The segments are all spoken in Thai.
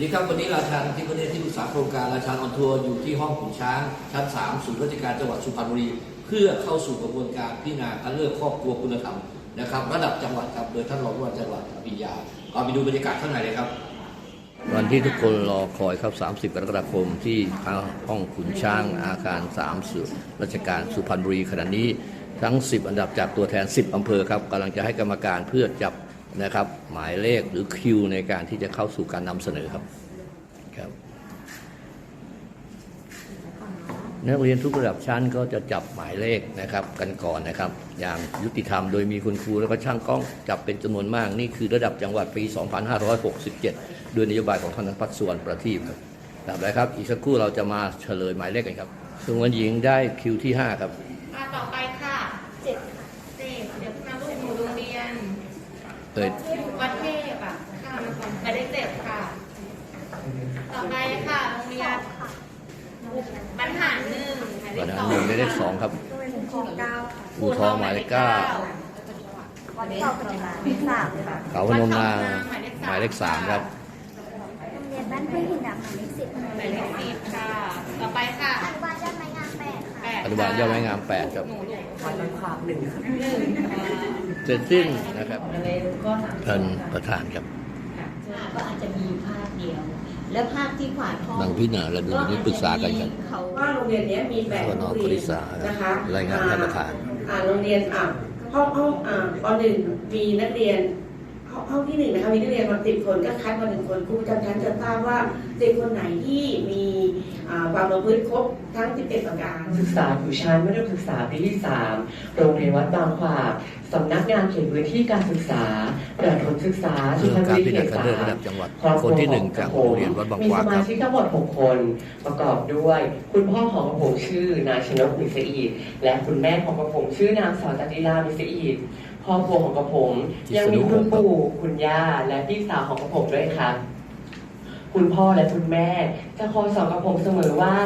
วัสดีครับวันนี้ราชาที่ประเทศที่ปรึกษาโครงการราชาออนทัวร์อยู่ที่ห้องขุนช้างชั้น 3 ศูนย์ราชการจังหวัดสุพรรณบุรี เพื่อเข้าสู่กระบวนการพิจารณาเลือกครอบครัวคุณธรรมนะครับระดับจังหวัดครับโดยท่านรองผู้ว่าจังหวัดอภิญญาเอาไปดูบรรยากาศข้างในเลยครับ วันที่ทุกคนรอคอยครับ 30 กรกฎาคมที่ห้องขุนช้างอาคาร3ศูนย์ราชการสุพรรณบุรีขณะนี้ทั้ง 10 อันดับจากตัวแทน 10 อำเภอครับกำลังจะให้กรรมการเพื่อจับ นะครับ หมายเลขหรือคิวในการที่จะเข้าสู่การนำเสนอครับครับนักเรียนทุกระดับชั้นก็จะจับหมายเลขนะครับกันก่อนนะครับ อย่างยุติธรรมโดยมีคุณครูแล้วก็ช่างกล้องจับเป็นจำนวนมาก นี่คือระดับจังหวัดปี 2567 โดยนโยบายของท่านพัฒส่วนประทีปครับครับแล้วครับอีกสักครู่เราจะมาเฉลยหมายเลขกันครับส่วนหญิงได้คิวที่ 5 ครับต่อไปค่ะ เจ็ด เจ็ดเดี๋ยวคุณน้ำลูกหนูโรงเรียน เอ่ยวัดเทพอะค่ะหมายเลขเจ็ดค่ะ ต่อไปค่ะโรงเรียนบรรหารหนึ่งหมายเลปัขญสหาองหนึ่งได้เลขสองครับโดยหนึ่งของเก้าอูทองหมายเลขเก้าวันที่เราเป็นมาเป็นสามค่ะเขาพนมนางหมายเลขสามครับโรงเรียนบ้านเพื่อนหินดำหมายเลขสิบหมายเลขสิบค่ะ ต่อไปค่ะอนุบาลยอดไม้งามแปดค่ะแปดอนุบาลยอดไม้งามแปดครับหนูลูกวันละความหนึ่งครับหนึ่งค่ะ เสร็จสิ้นนะครับอะไรก็ถามท่านประธานครับก็อาจจะมีภาคเดียว และภาคที่ขวาท้องนังพิจารณาและดูนี่ปรึกษากันครับเขาว่าโรงเรียนเนี้ยมีแปดสนโรงปเรียรินษานะคะรายงานท่านประธานอ่าโรงเรียนอ่าห้องห้องอ่าปหนึ่งมีนักเรียนห้องห้องที่หนึ่งนะคะมีนักเรียนมาสิบคนก็คัดมาหนึ่งคนครูประจำชั้นจะทราบว่า เด็กคนไหนที่มีอ่าความประพฤติครบทั้ง 11 ประการ ศึกษาอยู่ชั้นมัธยมศึกษาปีที่ 3 โรงเรียนวัดบางขวากสำนักงานเขตพื้นที่การศึกษาประถมศึกษาสุเรื่องพรรณการบุรีพิจารเขณาตการสาเลือกระมดับจังหวัดครอบครัวนที่หนึ่งของจากผโรงมเรียนวัดบางมีขวาสคมารับชิกทั้งหมด 6 คน ประกอบด้วย คุณพ่อของกระผมชื่อนายชนกมิสอีดและคุณแม่ของกระผมชื่อนางสาวจันทิรามิสอีดครอบครัวของกระผมยังมีคุณปู่คุณย่าและพี่สาวของกระผมด้วยครับ คุณพ่อและคุณแม่จะคอยสอนกับผมเสมอว่า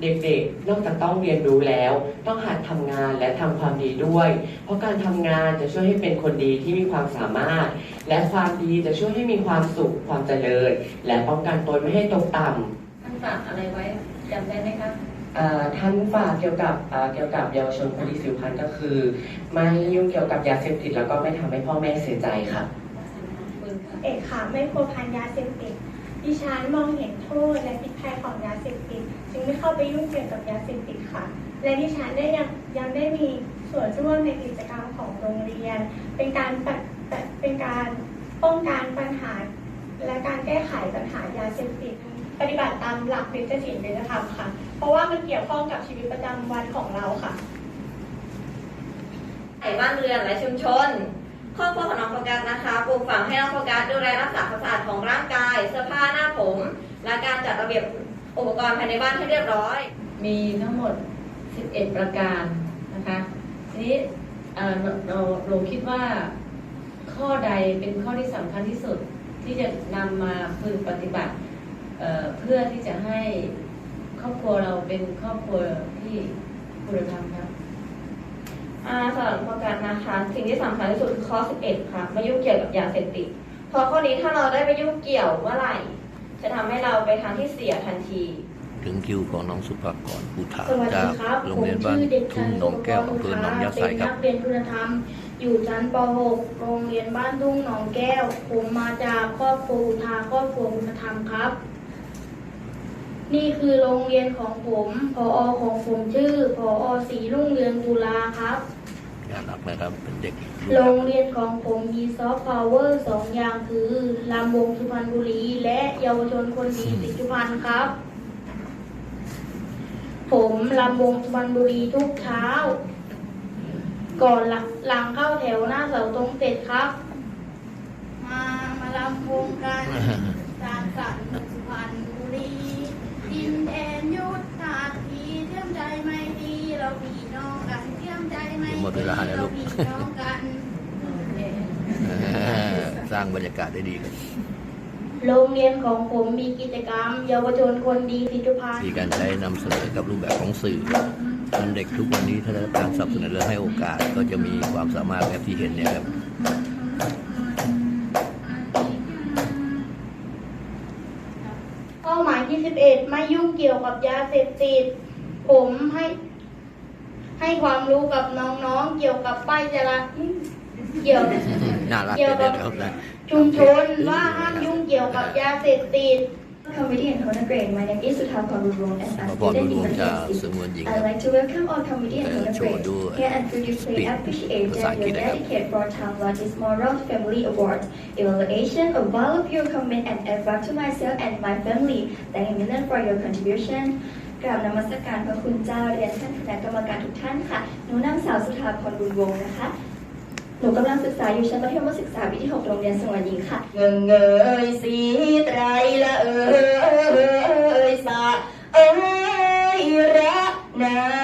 เด็กๆ นอกจากต้องเรียนรู้แล้ว ต้องหัดทำงานและทำความดีด้วย เพราะการทำงานจะช่วยให้เป็นคนดีที่มีความสามารถ และความดีจะช่วยให้มีความสุขความเจริญ และป้องกันตนไม่ให้ตกต่ำท่านฝากอะไรไว้จำได้ไหมคะเอ่อท่านฝากเกี่ยวกับเอ่อเกี่ยวกับเยาวชนคนที่สิวพันธ์ก็คือ ไม่ยุ่งเกี่ยวกับยาเสพติดแล้วก็ไม่ทำให้พ่อแม่เสียใจครับเอกค่ะ ไม่พัวพันยาเสพติด ดิฉันมองเห็นโทษและพิษภัยของยาเสพติดจึงไม่เข้าไปยุ่งเกี่ยวกับยาเสพติดค่ะ และดิฉันได้ยังยังได้มีส่วนร่วมในกิจกรรมของโรงเรียน เป็นการเป็นการป้องกันปัญหา และการแก้ไขปัญหายาเสพติดปฏิบัติตามหลักวิจศีลเป็นธรรมค่ะ เพราะว่ามันเกี่ยวข้องกับชีวิตประจำวันของเราค่ะในบ้านเรือนและชุมชน ครอบครัวของน้องโฟกัสนะคะปลูกฝังให้น้องโฟกัสดูแลรักษาความสะอาดของร่างกาย เสื้อผ้าหน้าผม และการจัดระเบียบอุปกรณ์ภายในบ้านให้เรียบร้อย มีทั้งหมด 11 ประการนะคะทีนี้เอ่อเราเราคิดว่าข้อใดเป็นข้อที่สำคัญที่สุดที่จะนำมาฝึกปฏิบัติเเพื่อที่จะให้ครอบครัวเราเป็นครอบครัวที่คุณธรรมครับ สำหรับโฟกัสนะคะสิ่งที่สำคัญที่สุดคือข้อ 11 ค่ะไม่ยุ่งเกี่ยวกับยาเสพติดเพราะข้อนี้ถ้าเราได้ไปยุ่งเกี่ยวเมื่อไหร่ จะทำให้เราไปทางที่เสียทันทีถึงคิวของน้องสุภากรภูฐานสวัสจาดีกครับโรงผมเรียนบ้านชื่อเด็กทุ่ชางยหนองแก้วอำเภอหนองยาไซเป็นครันับกเรียนคุณธรรม อยู่ชั้นป .6 โรงเรียนบ้านทุ่งหนองแก้ว ผมมาจากครอบครัวอุทาครอบครัวคุณธรรมครับ นี่คือโรงเรียนของผม พอของผมชื่อ พอสีรุ่งเรืองกุลาครับ น่ารักนะครับ เป็นเด็กโรงเรียนของผมมีซอฟต์พาวเวอร์สองอย่างคือลำวงสุพรรณบุรี และเยาวชนคนดีสิจุพันธ์ครับ ผมลำวงสุพรรณบุรีทุกเช้า ก่อนหลังหลังเข้าแถวหน้าเสาตรงเสร็จครับ มามาลำวงกันสร้างสรรค์สุพ หมดเวลาแล้วลูกเราพี่น้องกันสร้างบรรยากาศได้ดีครับโรงเรียนของผมมีกิจกรรม เยาวชนคนดีสิจุพันธ์ที่การใช้นำเสนอกับรูปแบบของสื่อมันเด็กทุกวันนี้ถ้าได้รับการสนับสนุนและให้โอกาสก็จะมีความสามารถแบบที่เห็นเนี่ยครับค11 ไม่ยุ่งเกี่ยวกับยาเสพติด ผมให้ ให้ความรู้กับน้องๆ เกี่ยวกับป้ายจราเกี่ยวน่ารักเกี่ยวเดี๋กัยวบเดี๋ยวนะชุมชนว่าห้ามยุ่งเกี่ยวกับยาเสพติด Committee and Honor Grade, my name is Sutapa Rurong as พ a อพอ student ร in วม the จะ university. สงวนหญิงค I'd รับ like to welcome all committee and honor โชว์ grade ด้วย here and to display Speak appreciate ภาษา that อังกฤษ you นะครับ dedicate for Time Lotus Moral Family Award evaluation of all of your comment and effort to myself and my family thank you million for your contribution กราบนมัสการพระคุณเจ้าเรียนท่านคณะกรรมการทุกท่านค่ะ หนูนางสาวสุธาพรบุญวงศ์นะคะ หนูกำลังศึกษาอยู่ชั้นมัธยมศึกษาปีที่ 6 โรงเรียนสงวนหญิงค่ะ เงงเงยสีไตรละเอยสะเอยระนา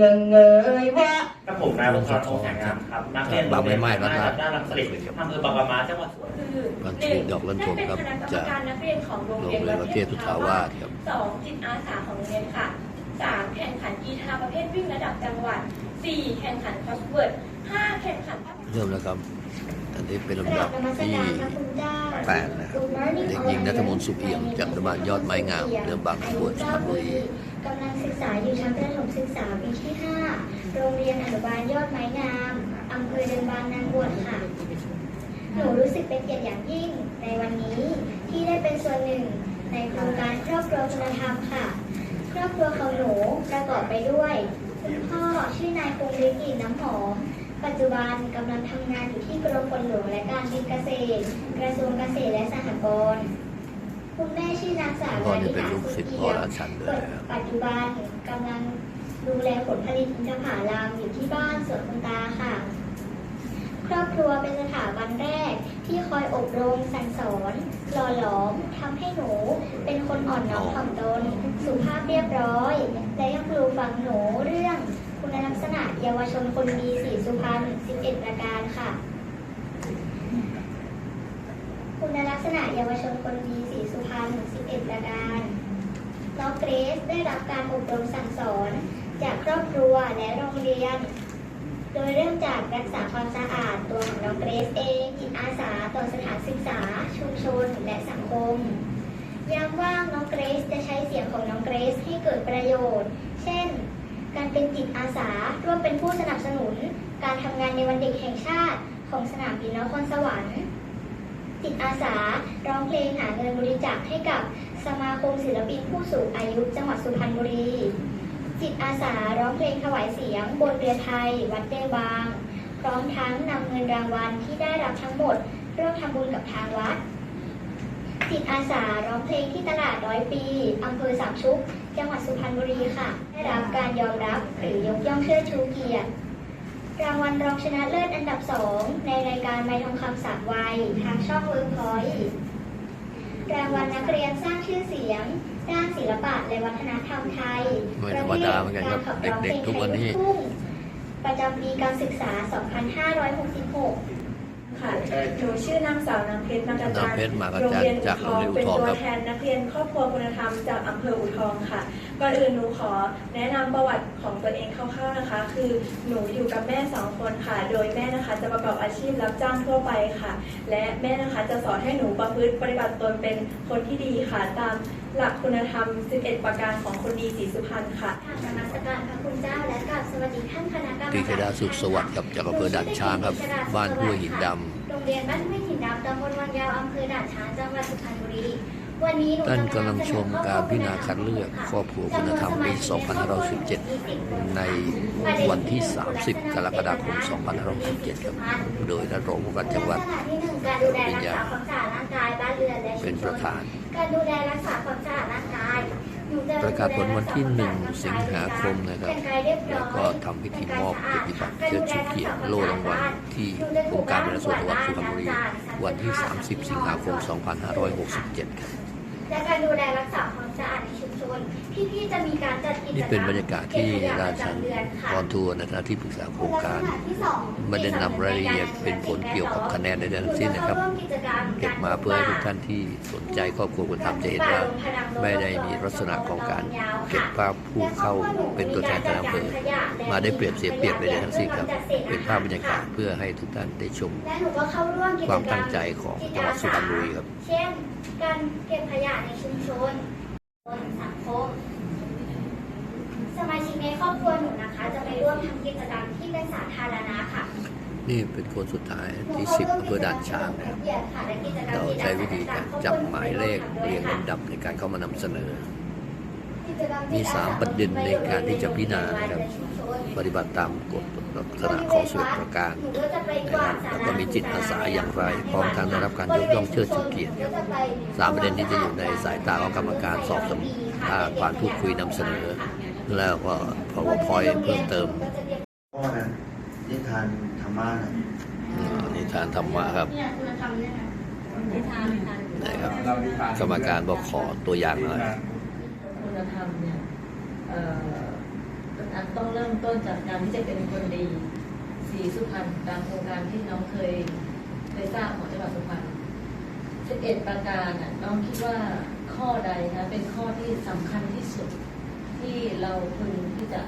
เงงเงยวะครับผมนายวัชรพงษ์แสงงามครับนักเรียนบางไม่ไหม้ครับด้านรังสลิดอำเภอบางปะมาจังหวัดสวนวันที่ดอกลันทมครับได้เป็นคณะกรรมจากการนักเรียนของโรงโรงเรียนเรียนประเทศพุทธาวาสครับสองจิตอาสาของโรงเรียนค่ะสามแข่งขันกีฬาประเภทวิ่งระดับจังหวัดสี่แข่งขันคอสเวิร์ดห้าแข่งขันเริ่มแล้วครับอันนี้เป็นกลำราดับบนมัสที่การพระคุณเจ้าแปดนะครับเด็กหญิงนัทมนต์สุขเอี่ยมจากโรงพยาบาลยอดไม้งามเดิมบางขบวนสุพรรณบุรี กำลังศึกษาอยู่ชั้นประถมศึกษาปีที่ 5 โรงเรียนอนุบาลยอดไม้งามอำเภอเดิมบางนางบวชค่ะ หนูรู้สึกเป็นเกียรติอย่างยิ่งในวันนี้ที่ได้เป็นส่วนหนึ่งในโครงการครอบครัวคุณธรรมค่ะ ครอบครัวของหนูประกอบไปด้วยคุณพ่อชื่อนายคงฤทธิ์กินน้ำหอม ปัจจุบันกำลังทำงานอยู่ที่กรมฝนหลวงและการบินเกษตร กระทรวงเกษตรและสหกรณ์ คุณแม่ชื่อนางสาวพ่อนี่เป็นลูกศิษย์พ่อราชันเลยนะครับปัจจุบันกำลังดูแลผลผลิตอินทผลัมอยู่ที่บ้านสวนคุณตาค่ะ ครอบครัวเป็นสถาบันแรกที่คอยอบรมสั่งสอนหล่อหลอมทำให้หนูเป็นคนอ่อนน้อมถ่อมตนสุภาพเรียบร้อย และยังปลูกฝังหนูเรื่องคุณลักษณะเยาวชนคนดีสีสุพรรณ11 ประการค่ะ คุณลักษณะเยาวชนคนดีสีสุพรรณ11ประการ น้องเกรซได้รับการอบรมสั่งสอน จากครอบครัวและโรงเรียน โดยเริ่มจากรักษาความสะอาดตัวของน้องเกรซเองจิตอาสาต่อสถานศึกษา ชุมชน และสังคมยามว่างน้องเกรซจะใช้เสียงของน้องเกรซให้เกิดประโยชน์ เช่น การเป็นจิตอาสาร่วมเป็นผู้สนับสนุน การทำงานในวันเด็กแห่งชาติของสนามบินนครสวรรค์ จิตอาสา ร้องเพลงหาเงินบริจาคให้กับสมาคมศิลปินผู้สูงอายุจังหวัดสุพรรณบุรี จิตอาสาร้องเพลงถวายเสียง บนเรือไทย วัดเดบาง พร้อมทั้งนำเงินรางวัลที่ได้รับทั้งหมดร่วมทำบุญกับทางวัด จิตอาสาร้องเพลงที่ตลาดร้อยปีอำเภอสามชุก จังหวัดสุพรรณบุรีค่ะ ได้รับการยอมรับหรือยกย่องเชิดชูเกียรติ รางวัลรองชนะเลิศอันดับสองในรายการไม้ทองคำสามวัยทางช่องเวิร์กพอยต์รางวัลนักเรียนสร้างชื่อเสียง ด้านศิลปะและวัฒนธรรมไทยไม่ธรรมดาเหมือนกันครับประภทเด็กๆทุกวันนี้การขับร้องเพลงไทยลูกทุ่งประจำปีการศึกษา 2566 ค่ะหนูชื่อนางสาวน้ำเพชรมากระจายน้ำเพชรมากระโรงจายเรียนจากอุโรงทองเป็นตัวเรียนอุทองครับแทนนักเรียนครอบครัวคุณธรรมจากอำเภออุทองค่ะ ก่อนอื่นหนูขอแนะนำประวัติของตัวเองคร่าวๆนะคะ คือหนูอยู่กับแม่สองคนค่ะ โดยแม่นะคะจะประกอบอาชีพรับจ้างทั่วไปค่ะ และแม่นะคะจะสอนให้หนูประพฤติปฏิบัติตนเป็นคนที่ดีค่ะ ตามหลักคุณธรรม 11 ประการของคนดีศรีสุพรรณค่ะทางนมัสการพระคุณเจ้าและกราบสวัสดีท่านคณะกรรมกฤการษดาสุขสวัสดิ์ครับจากอำเภอด่านช้างครับ บ้านห้วยหินดำโรงเรียนบ้านห้วยหินดำตำบลวังยาวอำเภอด่านช้างจังหวัดสุพรรณบุรีวันนี้หนูท่านจะกำลังชมการพิจารณาคัดเลือกครอบครัวคุณธรรมปี 2517 ในวันที่ 30 กรกฎาคม 2567ครับ โดยท่านรองผู้การจังหวัดลักษณะที่หนึ่งการดูแลรักษาความสะอาดร่างกายบ้านเรือนและชุมชเป็นประธาน การดูแลรักษาความสะอาดร่างกายหนูจประกาศผลวันที่ 1 สิงหาคมนะครับแต่งกายเรียบร้แล้อวยก็ทำพิธีมอบเกียรติบัตรเชิดชูเกียรติโล่รางวัลที่องค์การบริหารส่วนจังหวัดสุพรรณบุรีวันที่ 30 สิงหาคม 2567 ครับและการดูแลรักษา พี่ๆจะมีการจัดกิจกรรมนี่เป็นบรรยากาศที่เก็บขยะปราระชันจำเดือนค่ะออนทัวร์นะครับที่ปรึกษาโครงการและลัษณะที่สองไม่ได้นำรายละเอียดเป็นผลเกี่ยวกับคะแนนใดๆทั้งสิ้นนะครับหจเข้าร่วมกิจกรรมเก็บมาเพื่อให้ทุกท่านที่สนใจครอบครัวคุณธรรมจะเห็นว่าไม่ได้มีลักษณะของการเก็บภาพผู้เข้าเป็นตัวแทนจากอำเภอมาได้เปรียบเสียเปรียบใดๆทั้งสิ้นครับเป็นภาพบรรยากาศเพื่อให้ทุกท่านได้ชมและหนูก็เข้าร่วมกิจกรรมความตั้งใจของจังหวัดสุพรรณบุรีครับ เช่น การเก็บขยะในชุมชน สังคม สมาชิกในครอบครัวหนูนะคะ จะไปร่วมทำกิจกรรมที่เป็นสาธารณะค่ะนี่เป็นคนสุดท้ายที่สิบอำเภอด่านช้างนะครับเราใช้วิธีการจับหมายเลขเรียงลำดับในการเข้ามานำเสนอ มีสามประเด็นในการที่จะพิจารณานะครับ ปฏิบัติตามกฎ ลักษณะของสิบประการหนูก็จะไปกนะควารัดบสาแล้วราก็มีจิตอาสาอย่างไร พร้อมทั้งได้รับการยกย่องเชิดชูเกียรติครับสามประเด็นที่จะอยู่ในสายตาของกรรมการสอบสวนถ้าผ่านพูดคุยนำเสนอ แล้วก็ powerpoint เพิ่มเติมพ่อนะนิทานธรรมะนะอืมนิทานธรรมะครับเนี่ยคุณธรรมเนี่ยค่ะนิทานนิทานนะครับกรรมการบอกขอตัวอย่างหน่อยคุณธรรมเนี่ยเอ่อ อันต้องเริ่มต้นจากการที่จะเป็นคนดีสีสุพรรณตามโครงการที่น้องเคยเคยทราบของจังหวัดสุพรรณ11 ประการน่ะน้องคิดว่าข้อใดนะเป็นข้อที่สำคัญที่สุดที่เราพึงที่จะ